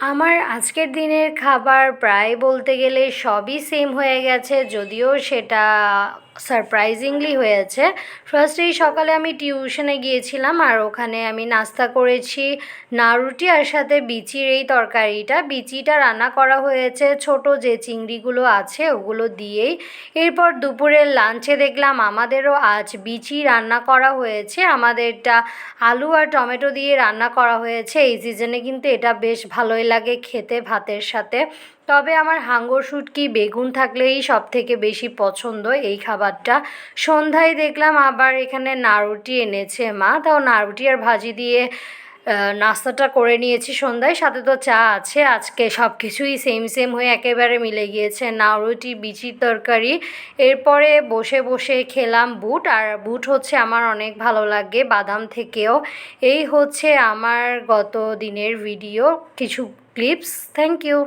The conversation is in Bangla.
আমার আজকের দিনের খাবার প্রায় বলতে গেলে সবই সেম হয়ে গেছে, যদিও সেটা সারপ্রাইজিংলি হয়েছে। ফার্স্টেই সকালে আমি টিউশনে গিয়েছিলাম আর ওখানে আমি নাস্তা করেছি নাড়ুটি আর সাথে বিচির এই তরকারিটা। বিচিটা রান্না করা হয়েছে, ছোট যে চিংড়িগুলো আছে ওগুলো দিয়েই। এরপর দুপুরের লাঞ্চে দেখলাম আমাদেরও আজ বিচি রান্না করা হয়েছে। আমাদেরটা আলু আর টমেটো দিয়ে রান্না করা হয়েছে। এই সিজনে কিন্তু এটা বেশ ভালোই লাগে খেতে ভাতের সাথে। তবে আমার হাঙ্গর শুটকি, বেগুন থাকলেই সব থেকে বেশি পছন্দ এই খাবারটা। সন্ধ্যায় দেখলাম আবার এখানে নাড়ুটি এনেছে মা। তাও নাড়ুটি আর ভাজি দিয়ে নাস্তাটা করে নিয়েছি সন্ধ্যায়। সাথে তো চা আছে। আজকে সব কিছুই সেম সেম হয়ে একেবারে মিলে গিয়েছে। নাউরুটি বিচির তরকারি। এরপরে বসে বসে খেলাম বুট। আর বুট হচ্ছে আমার অনেক ভালো লাগে, বাদাম থেকেও। এই হচ্ছে আমার গত দিনের ভিডিও কিছু ক্লিপস থ্যাংক ইউ